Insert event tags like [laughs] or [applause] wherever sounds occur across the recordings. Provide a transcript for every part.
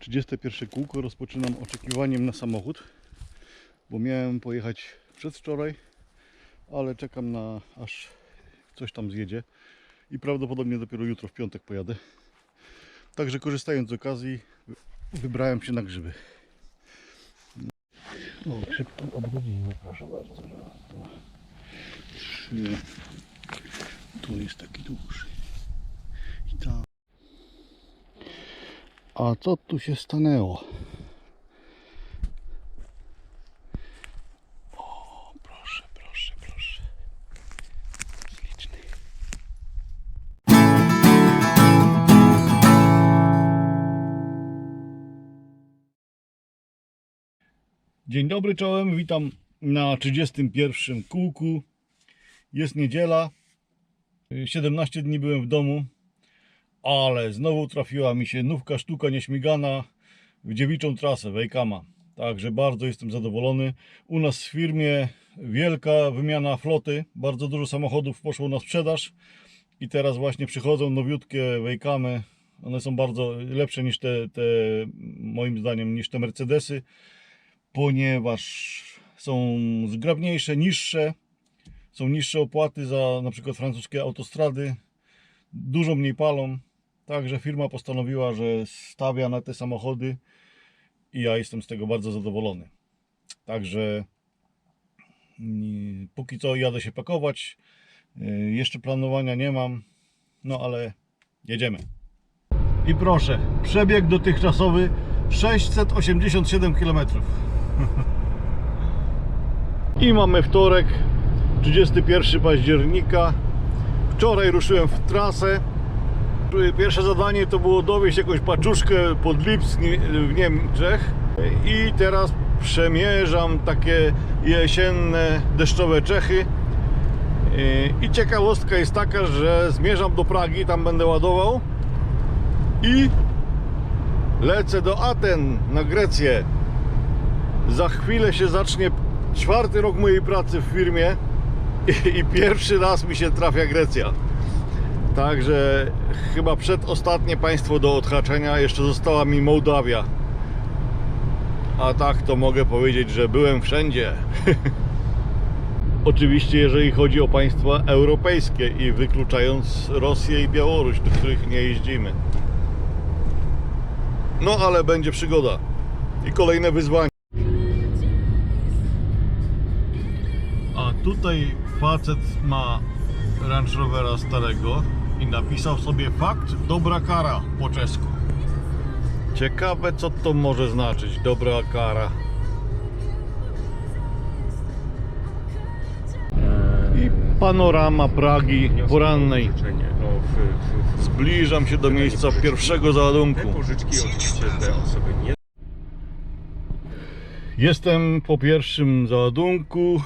31 kółko rozpoczynam oczekiwaniem na samochód, bo miałem pojechać przedwczoraj, ale czekam na aż coś tam zjedzie i prawdopodobnie dopiero jutro w piątek pojadę. Także korzystając z okazji wy- wybrałem się na grzyby. O, grzyb obrodzimy, proszę bardzo. Trzy. Tu jest taki dłuższy. I tam. A co tu się stanęło? O, proszę, proszę, proszę. Śliczny. Dzień dobry czołem, witam na 31 kółku. Jest niedziela. 17 dni byłem w domu, ale znowu trafiła mi się nówka sztuka nieśmigana w dziewiczą trasę Wejkama. Także bardzo jestem zadowolony. U nas w firmie wielka wymiana floty. Bardzo dużo samochodów poszło na sprzedaż i teraz właśnie przychodzą nowiutkie Wejkamy. One są bardzo lepsze niż te, te moim zdaniem, niż te Mercedesy, ponieważ są zgrabniejsze, niższe. Są niższe opłaty za na przykład francuskie autostrady. Dużo mniej palą. Także firma postanowiła, że stawia na te samochody i ja jestem z tego bardzo zadowolony. Także mm, póki co jadę się pakować. Yy, Jeszcze planowania nie mam, no ale jedziemy. I proszę, przebieg dotychczasowy 687 km. [laughs] I mamy wtorek, 31 października. Wczoraj ruszyłem w trasę. Pierwsze zadanie to było dowieść jakąś paczuszkę pod Lipsk w Niemczech. I teraz przemierzam takie jesienne, deszczowe Czechy. I ciekawostka jest taka, że zmierzam do Pragi, tam będę ładował. I lecę do Aten na Grecję. Za chwilę się zacznie czwarty rok mojej pracy w firmie i, i pierwszy raz mi się trafia Grecja. Także chyba przedostatnie państwo do odhaczenia jeszcze została mi Mołdawia. A tak to mogę powiedzieć, że byłem wszędzie. [laughs] Oczywiście jeżeli chodzi o państwa europejskie i wykluczając Rosję i Białoruś, do których nie jeździmy. No ale będzie przygoda i kolejne wyzwanie. A tutaj facet ma Range Rovera starego i napisał sobie fakt dobra kara po czesku. Ciekawe co to może znaczyć dobra kara. I panorama Pragi porannej. Zbliżam się do miejsca pierwszego załadunku. Jestem po pierwszym załadunku.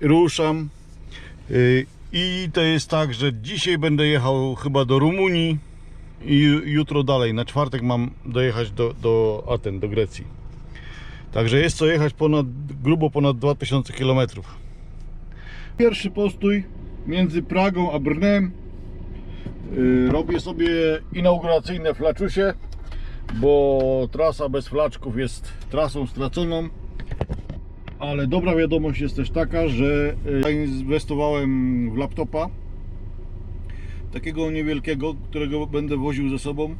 Ruszam. I to jest tak, że dzisiaj będę jechał chyba do Rumunii i ju- jutro dalej. Na czwartek mam dojechać do, do Aten, do Grecji. Także jest co jechać ponad, grubo ponad 2000 km. Pierwszy postój między Pragą a Brnem. Yy, Robię sobie inauguracyjne flaczusie bo trasa bez flaczków jest trasą straconą. Ale dobra wiadomość jest też taka, że zainwestowałem w laptopa takiego niewielkiego, którego będę woził ze sobą,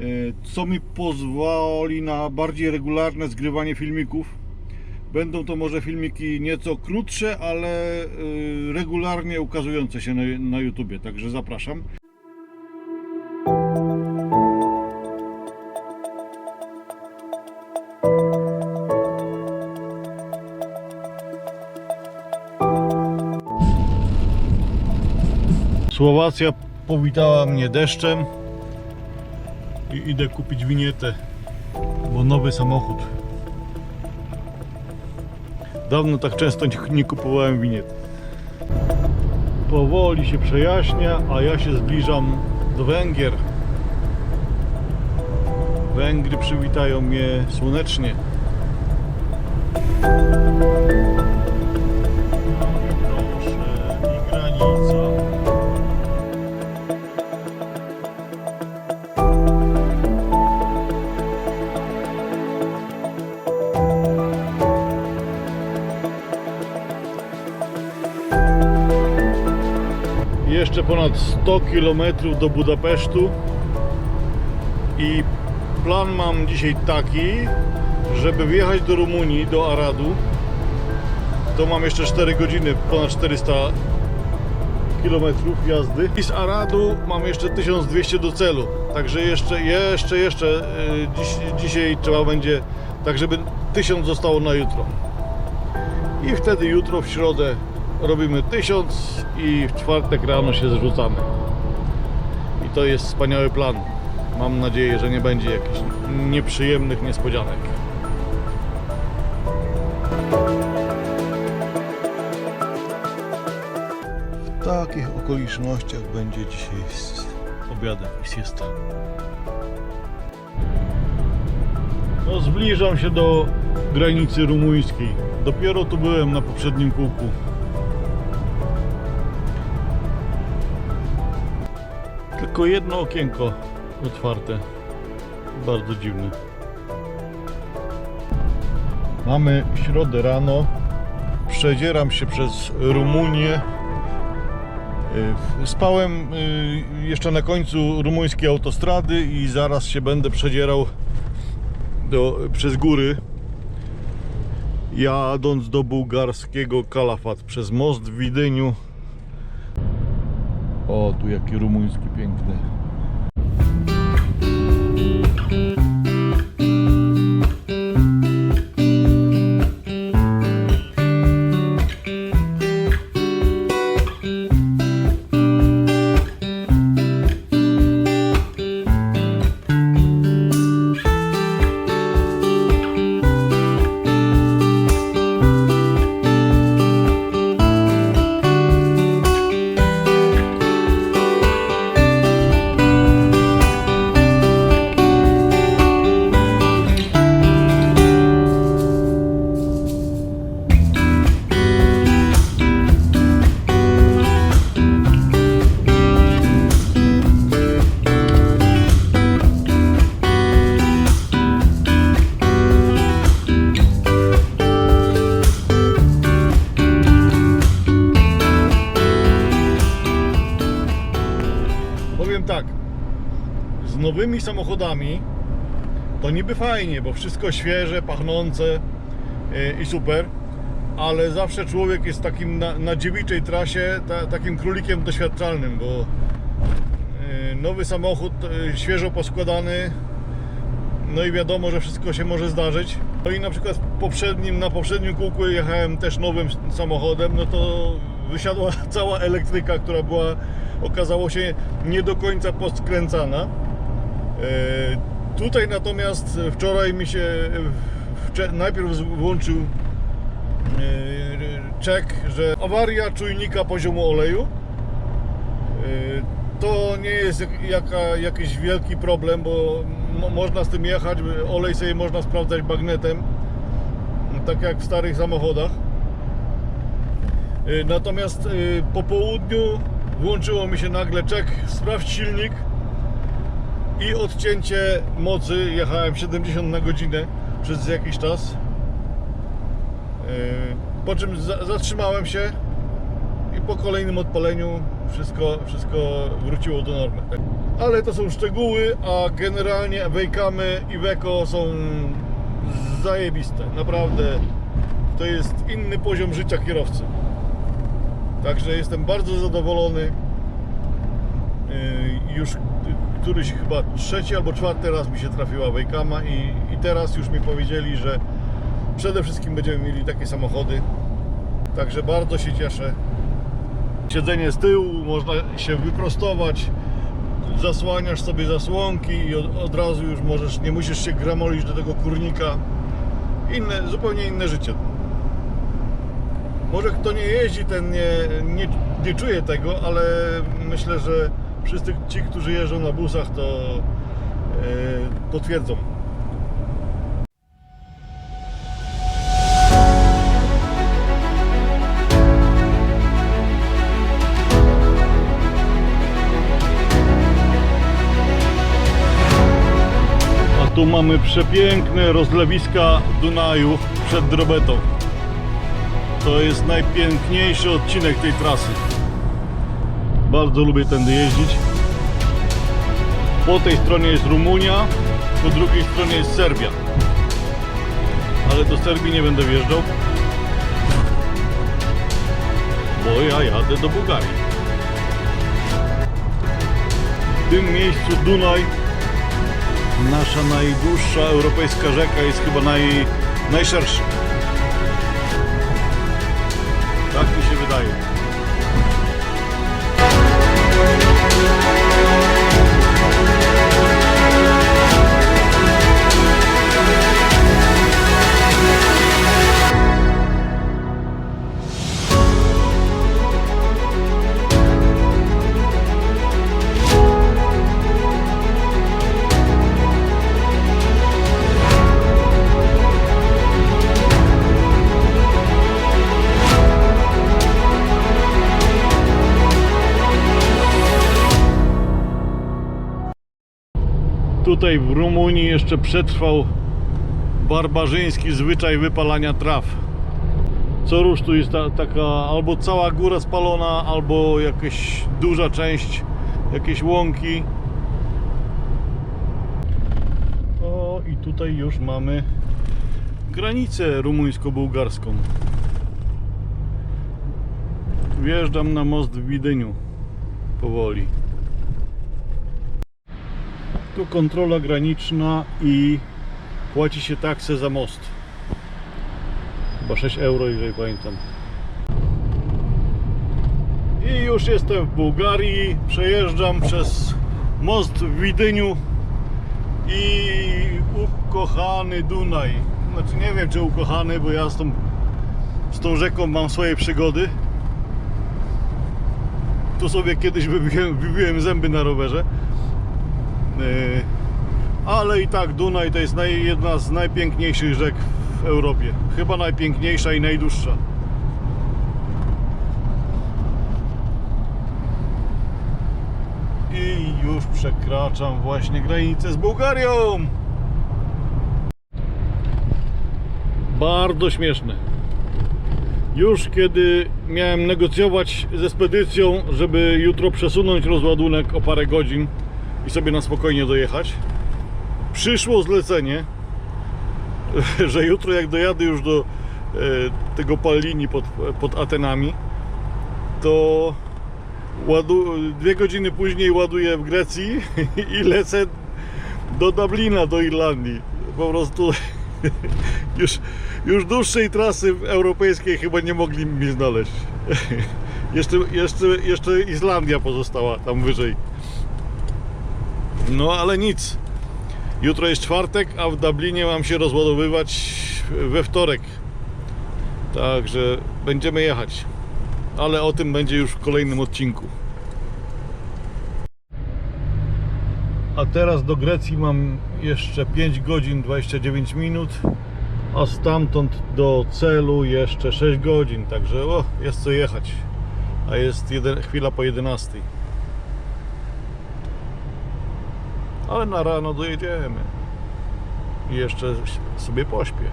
y, co mi pozwoli na bardziej regularne zgrywanie filmików. Będą to może filmiki nieco krótsze, ale y, regularnie ukazujące się na, na YouTubie, także zapraszam. Słowacja powitała mnie deszczem i idę kupić winietę, bo nowy samochód. Dawno tak często nie, kupowałem winiet. Powoli się przejaśnia, a ja się zbliżam do Węgier. Węgry przywitają mnie słonecznie. Ponad 100 km do Budapesztu i plan mam dzisiaj taki, żeby wjechać do Rumunii, do Aradu. To mam jeszcze 4 godziny, ponad 400 km jazdy. I z Aradu mam jeszcze 1200 do celu. Także jeszcze, jeszcze, jeszcze yy, dziś, dzisiaj trzeba będzie, tak żeby 1000 zostało na jutro. I wtedy jutro w środę robimy 1000 i w czwartek rano się zrzucamy. I to jest wspaniały plan. Mam nadzieję, że nie będzie jakichś nieprzyjemnych niespodzianek. W takich okolicznościach będzie dzisiaj z obiadek i siesta. No, zbliżam się do granicy rumuńskiej. Dopiero tu byłem na poprzednim kółku. Tylko jedno okienko otwarte. Bardzo dziwne. Mamy środę rano. Przedzieram się przez Rumunię. Y, Spałem y, jeszcze na końcu rumuńskiej autostrady i zaraz się będę przedzierał do, przez góry jadąc do bułgarskiego Kalafat przez most w Widyniu o tu jaki rumuński piękny nowymi samochodami to niby fajnie, bo wszystko świeże, pachnące yy, i super, ale zawsze człowiek jest takim na, na dziewiczej trasie, ta, takim królikiem doświadczalnym, bo yy, nowy samochód, yy, świeżo poskładany, no i wiadomo, że wszystko się może zdarzyć. No i na przykład poprzednim, na poprzednim kółku jechałem też nowym samochodem, no to wysiadła [laughs] cała elektryka, która była, okazało się, nie do końca poskręcana. E, tutaj natomiast wczoraj mi się najpierw włączył e, czek, że awaria czujnika poziomu oleju. E, To nie jest jak- jaka, jakiś wielki problem, bo mo- można z tym jechać, olej sobie można sprawdzać bagnetem, tak jak w starych samochodach. Natomiast po południu włączyło mi się nagle czek, sprawdź silnik i odcięcie mocy. Jechałem 70 na godzinę przez jakiś czas. Y, Po czym za- zatrzymałem się i po kolejnym odpaleniu wszystko, wszystko wróciło do normy. Ale to są szczegóły, a generalnie Wejkamy i Weko są zajebiste. Naprawdę to jest inny poziom życia kierowcy. Także jestem bardzo zadowolony. Yy, Już któryś chyba trzeci albo czwarty raz mi się trafiła Wejkama i, i teraz już mi powiedzieli, że przede wszystkim będziemy mieli takie samochody. Także bardzo się cieszę. Siedzenie z tyłu, można się wyprostować, zasłaniasz sobie zasłonki i od, od razu już możesz, nie musisz się gramolić do tego kurnika. Inne, zupełnie inne życie. Może kto nie jeździ, ten nie, nie, nie czuje tego, ale myślę, że wszyscy ci, którzy jeżdżą na busach, to e, potwierdzą. A tu mamy przepiękne rozlewiska Dunaju przed Drobetą. To jest najpiękniejszy odcinek tej trasy. Bardzo lubię tędy jeździć. Po tej stronie jest Rumunia, po drugiej stronie jest Serbia. Ale do Serbii nie będę wjeżdżał, bo ja jadę do Bułgarii. W tym miejscu Dunaj, nasza najdłuższa europejska rzeka, jest chyba naj, najszersza. Tak mi się wydaje. Tutaj w Rumunii jeszcze przetrwał barbarzyński zwyczaj wypalania traw. Co rusz tu jest ta, taka albo cała góra spalona, albo jakaś duża część, jakieś łąki. O i tutaj już mamy granicę rumuńsko-bułgarską. Wjeżdżam na most w Widyniu powoli. Tu kontrola graniczna i płaci się taksę za most. Chyba 6 euro, jeżeli pamiętam. I już jestem w Bułgarii. Przejeżdżam przez most w Widyniu i ukochany Dunaj. Znaczy nie wiem czy ukochany, bo ja z tą, z tą rzeką mam swoje przygody. Tu sobie kiedyś wybiłem, wybiłem zęby na rowerze. Ale i tak Dunaj to jest jedna z najpiękniejszych rzek w Europie. Chyba najpiękniejsza i najdłuższa. I już przekraczam właśnie granicę z Bułgarią. Bardzo śmieszne. Już kiedy miałem negocjować ze spedycją, żeby jutro przesunąć rozładunek o parę godzin i sobie na spokojnie dojechać, przyszło zlecenie, [laughs] że jutro jak dojadę już do e, tego Pallini pod, pod Atenami, to ładu, dwie godziny później ładuję w Grecji [laughs] i lecę do Dublina, do Irlandii. Po prostu [laughs] już, już dłuższej trasy europejskiej chyba nie mogli mi znaleźć. Jeszcze, jeszcze, jeszcze Islandia pozostała tam wyżej. No ale nic. Jutro jest czwartek, a w Dublinie mam się rozładowywać we wtorek. Także będziemy jechać. Ale o tym będzie już w kolejnym odcinku. A teraz do Grecji mam jeszcze 5 godzin 29 minut, a stamtąd do celu jeszcze 6 godzin, także o, jest co jechać. A jest jeden, chwila po 11. Ale na rano dojedziemy. I jeszcze sobie pośpię.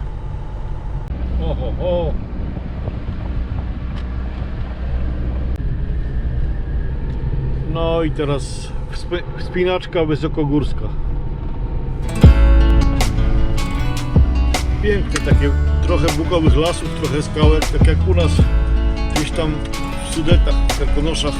Oho, ho. No i teraz wsp- wspinaczka wysokogórska. Piękne takie, trochę bukowych lasów, trochę skałek, tak jak u nas gdzieś tam w Sudetach, w Karkonoszach.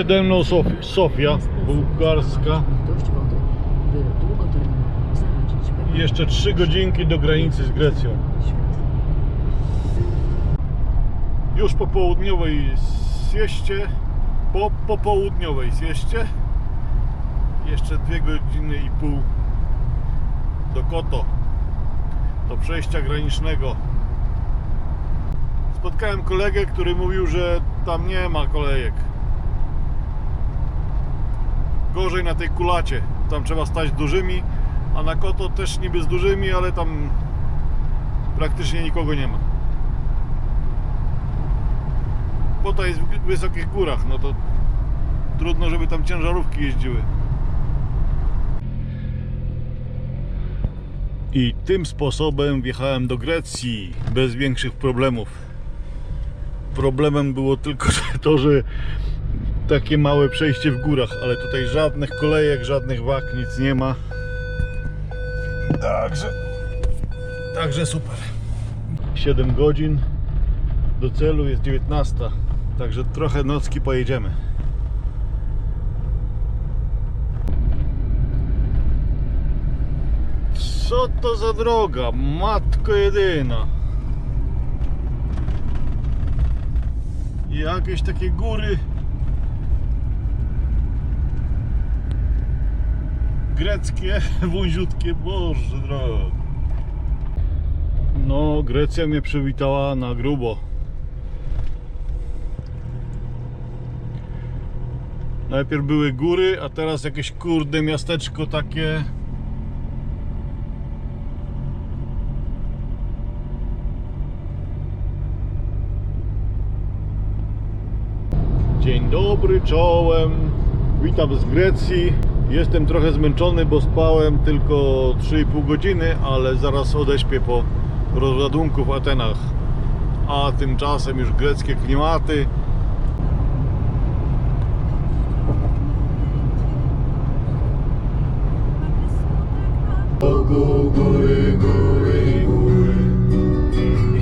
Przede mną Sof- Sofia, bułgarska. Jeszcze 3 godzinki do granicy z Grecją. Już po południowej sieście, po popołudniowej sieście, jeszcze 2 godziny i pół do Koto, do przejścia granicznego. Spotkałem kolegę, który mówił, że tam nie ma kolejek. Gorzej na tej kulacie. Tam trzeba stać dużymi, a na Koto też niby z dużymi, ale tam praktycznie nikogo nie ma. bo to jest w wysokich górach, no to trudno, żeby tam ciężarówki jeździły. I tym sposobem wjechałem do Grecji bez większych problemów. Problemem było tylko to, że takie małe przejście w górach, ale tutaj żadnych kolejek, żadnych wag, nic nie ma. Także, także super. 7 godzin do celu jest 19, także trochę nocki pojedziemy. Co to za droga? Matko jedyna. Jakieś takie góry. Greckie, [laughs] wąziutkie, boże drogi. No, Grecja mnie przywitała na grubo. Najpierw były góry, a teraz jakieś kurde miasteczko takie. Dzień dobry, czołem. Witam z Grecji. Jestem trochę zmęczony, bo spałem tylko 3,5 godziny, ale zaraz odeśpię po rozładunku w Atenach. A tymczasem już greckie klimaty. Wokół góry, góry, góry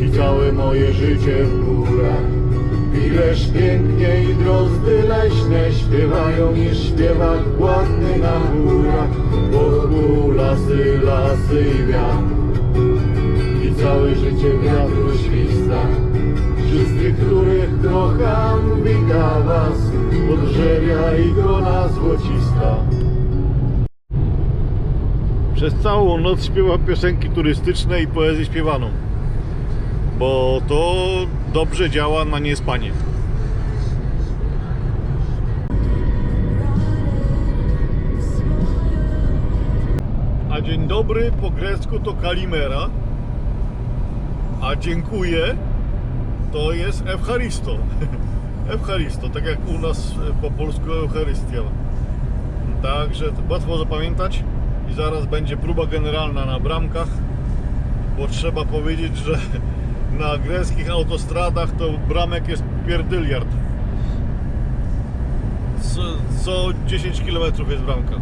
I całe moje życie w górach Ileż pięknie i drozdy leśne Śpiewają niż śpiewak ładny na górach. Wokół lasy, lasy i wiatr. I całe życie wiatru śwista Wszyscy, których kocham, wita was Podrzewia i gona złocista. Przez całą noc śpiewam piosenki turystyczne i poezję śpiewaną. Bo to dobrze działa na niespanie. A dzień dobry po grecku to kalimera. A dziękuję to jest Eucharisto. [laughs] Eucharisto, tak jak u nas po polsku Eucharystia. Także łatwo zapamiętać i zaraz będzie próba generalna na bramkach, bo trzeba powiedzieć, że [laughs] na greckich autostradach to bramek jest pierdyliard. Co, co 10 km jest bramka.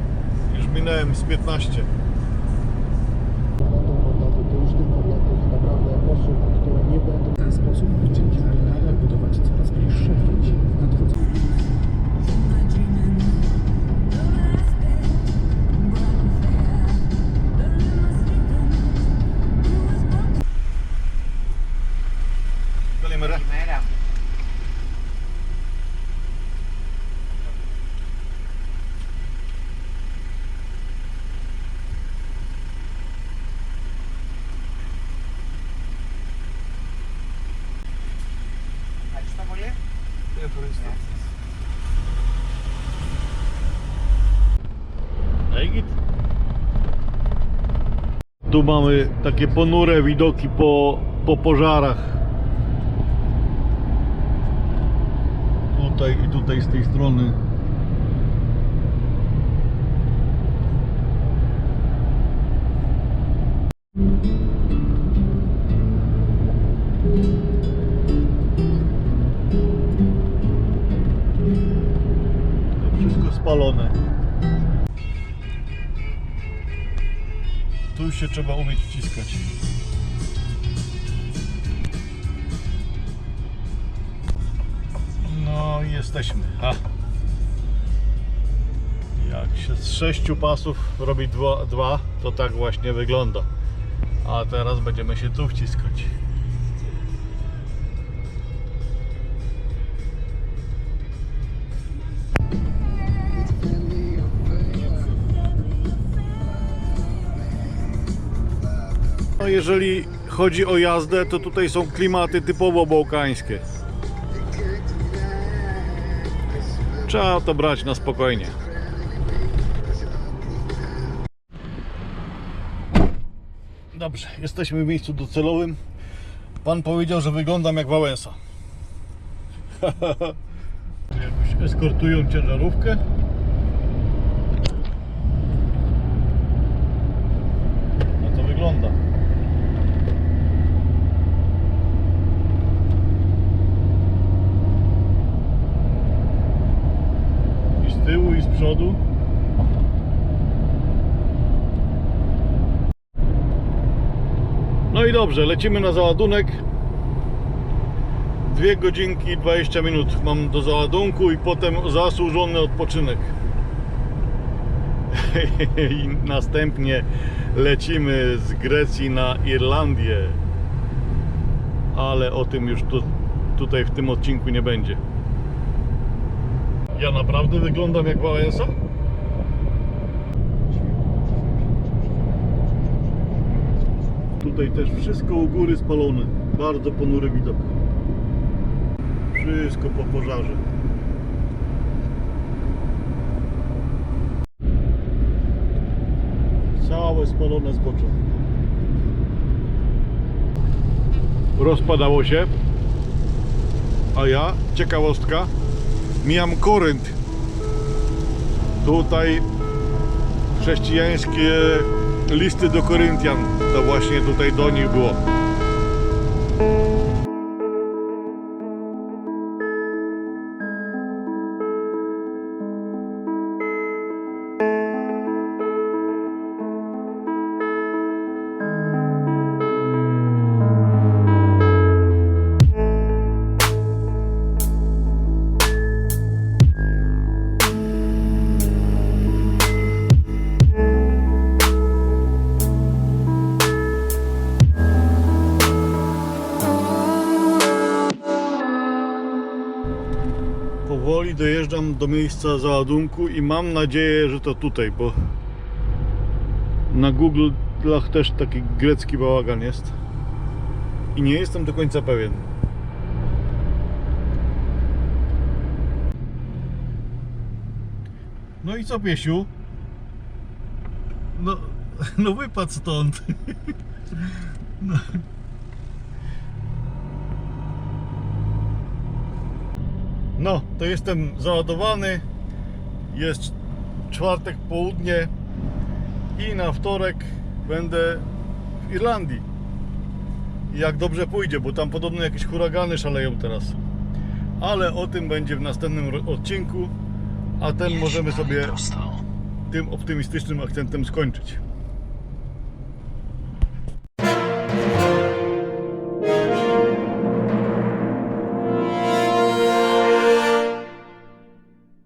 Już minąłem z 15. Tu mamy takie ponure widoki po, po pożarach. Tutaj i tutaj z tej strony. się trzeba umieć wciskać. No i jesteśmy. Ha. Jak się z sześciu pasów robi dwa, dwa, to tak właśnie wygląda. A teraz będziemy się tu wciskać. No jeżeli chodzi o jazdę, to tutaj są klimaty typowo bałkańskie. Trzeba to brać na spokojnie. Dobrze, jesteśmy w miejscu docelowym. Pan powiedział, że wyglądam jak Wałęsa. [laughs] Eskortują ciężarówkę. No to wygląda. I z tyłu, i z przodu. No i dobrze, lecimy na załadunek. Dwie godzinki i 20 minut mam do załadunku i potem zasłużony odpoczynek. [laughs] I następnie lecimy z Grecji na Irlandię. Ale o tym już tu, tutaj w tym odcinku nie będzie. Ja naprawdę wyglądam jak Wałęsa? Tutaj też wszystko u góry spalone. Bardzo ponury widok. Wszystko po pożarze. Całe spalone zbocze. Rozpadało się. A ja, ciekawostka, mijam Korynt. Tutaj chrześcijańskie listy do Koryntian. To właśnie tutaj do nich było. Dojeżdżam do miejsca załadunku i mam nadzieję, że to tutaj, bo na Google'ach też taki grecki bałagan jest i nie jestem do końca pewien. No i co, Piesiu? No, [laughs] no wypadł stąd. [laughs] No, to jestem załadowany. Jest czwartek południe i na wtorek będę w Irlandii. Jak dobrze pójdzie, bo tam podobno jakieś huragany szaleją teraz. Ale o tym będzie w następnym odcinku, a ten możemy sobie tym optymistycznym akcentem skończyć.